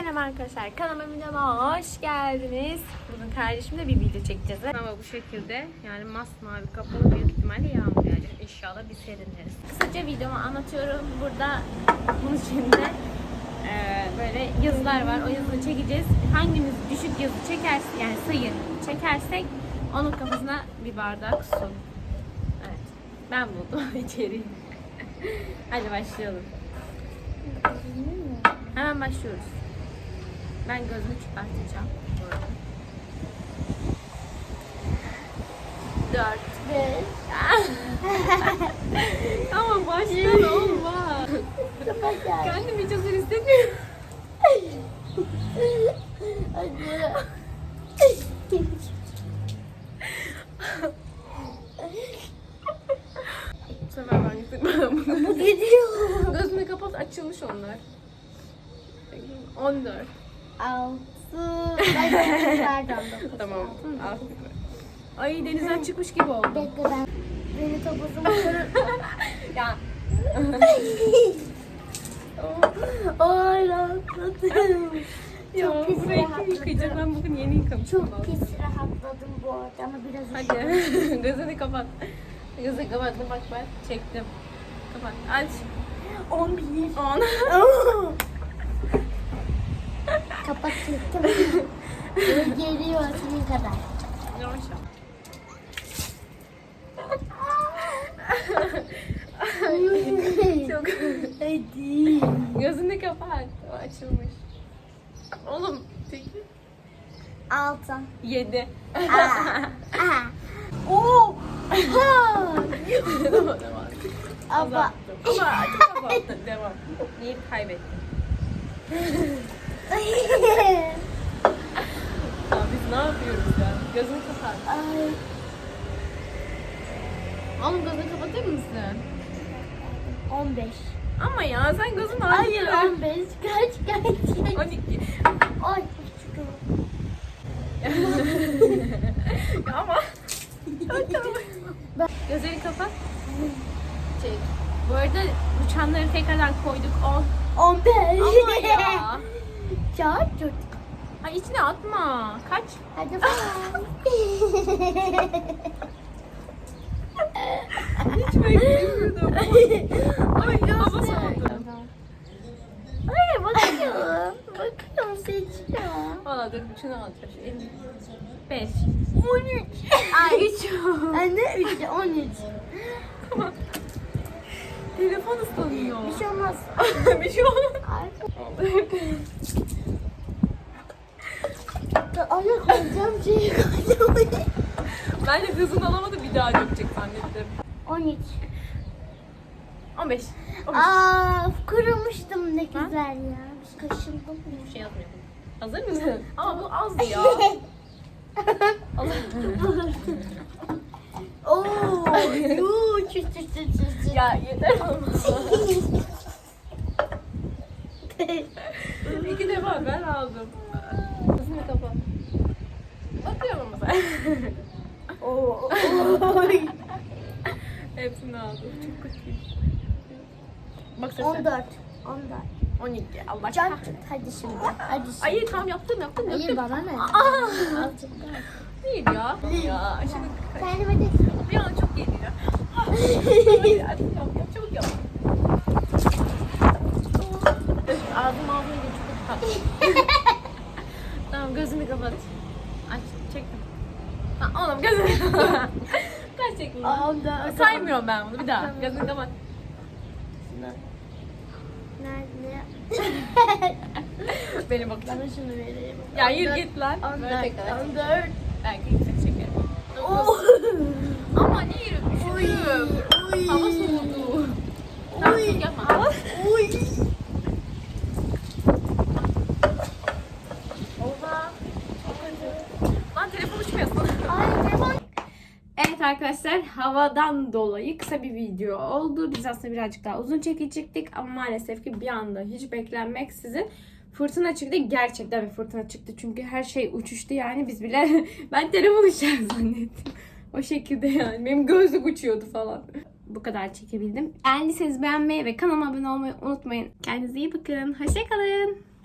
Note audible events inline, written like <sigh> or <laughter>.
Selam arkadaşlar. Kanalıma videoma hoş geldiniz. Bugün kardeşimle bir video çekeceğiz. Hava bu şekilde. Yani masmavi kapalı büyük ihtimalle yağmur yağacak. İnşallah bir serinleriz. Kısaca videomu anlatıyorum. Burada bunun içinde eee, böyle yazılar var. O yazıları çekeceğiz. Hangimiz düşük yazı çekersek yani sayı çekersek onun kafasına bir bardak su. Evet. Ben buldum <laughs> içeriği. Hadi başlayalım. Hemen başlıyoruz. Ben gözümü çıkartacağım. Dört. <laughs> Ama baştan olmaz. Kendim hiç hazır hissetmiyorum. Bu sefer ben hissetmem. Bu gidiyor. Gözünü kapat açılmış onlar. 14. Altı. Pardon. dokuz. Tamam. Al. Ay denizden çıkmış gibi oldu. Bekle ben. Beni topuzumu <laughs> Ya. <laughs> Ay rahatladım. Ya Çok pis burayı kim rahatladım. yıkayacak? Ben bugün yeni yıkamışım. Çok pis rahatladım bu arada ama biraz Hadi <laughs> gözünü kapat. Gözünü kapattım bak ben çektim. Kapat. Aç. 11. 10. Kapat çektim. Geliyor senin kadar. Yavaş. Çok. Hadi. Gözünü kapat. O açılmış. Oğlum. Peki. Altı. 7. Aa. <laughs> Aa. Oo. Tamam tamam. Ama. Ama azalttım. Devam. Niye kaybettim? Ya biz ne yapıyoruz ya? Gözünü kapat. Ay. Oğlum gözünü kapatır mısın? 15. Ama ya sen gözünü Hayır açtın. 15. Kaç kaç kaç. 12. Ay çıkıyor. <laughs> Ya ama. Gözleri kapat. Çek. Bu arada uçanları tekrardan koyduk. 10. 15. Ama ya. <laughs> Çok. Ay içine atma. Kaç? Hadi. Hiç beklemiyordum. Ay hava soğudu. Ay bakıyorum. Bakıyorum seçiyorum. Valla dur. Şu elini. 5. 13. Ay 3. Anne 3 13. Telefon ıslanıyor. Bir şey olmaz. <laughs> bir şey olmaz. Ay şeyi koyacağım. ben de hızını alamadım bir daha dökecek zannettim. 13. 15. 15. Aa kırılmıştım ne güzel ya. Kaşındım. Bir şey yazmıyor. Hazır mısın? <laughs> Ama bu az ya. <laughs> Oo. Yuu çüş çüş çüş çüş çüş. ya yeter. <laughs> İki defa ben aldım. Gözünü kapat. Ama sen. Oo. Hepsini aldım. Çok kötü. Bak sesi. 14. 14. 12. Allah Can kahretsin. hadi şimdi. Hadi şimdi. Ay tamam yaptım yaptım Hayır yaptım. bana ne? Aa, Azıcık daha. değil ya. Ya şimdi Kendim hadi. bir an çok geliyor. Hadi, hadi yap, yap, çabuk yap. Ağzım ağzım çok tatlı. tamam gözünü kapat. Aç çektim. Ha, oğlum gözünü kapat. <laughs> Kaç çektim? Onda. Saymıyorum ben bunu bir daha. Tamam. Gözünü kapat. Nerede? <laughs> Beni bakacağım. Bana şunu vereyim. Ya yürü git lan. Böyle 14. tekrar. 14. Belki yüksek çekerim. Oo. <laughs> Ama niye yürümüşüm? Uy. Hava soğudu. Tamam Uy. yapma. Uy. Oha. Çok kötü. Lan telefon uçmuyorsun. Ay telefon. Evet arkadaşlar havadan dolayı kısa bir video oldu. Biz aslında birazcık daha uzun çekecektik ama maalesef ki bir anda hiç beklenmeksizin fırtına çıktı. Gerçekten bir fırtına çıktı çünkü her şey uçuştu yani biz bile <laughs> ben telefon uçar zannettim. O şekilde yani benim gözlük uçuyordu falan. Bu kadar çekebildim. Beğendiyseniz beğenmeyi ve kanalıma abone olmayı unutmayın. Kendinize iyi bakın. Hoşçakalın.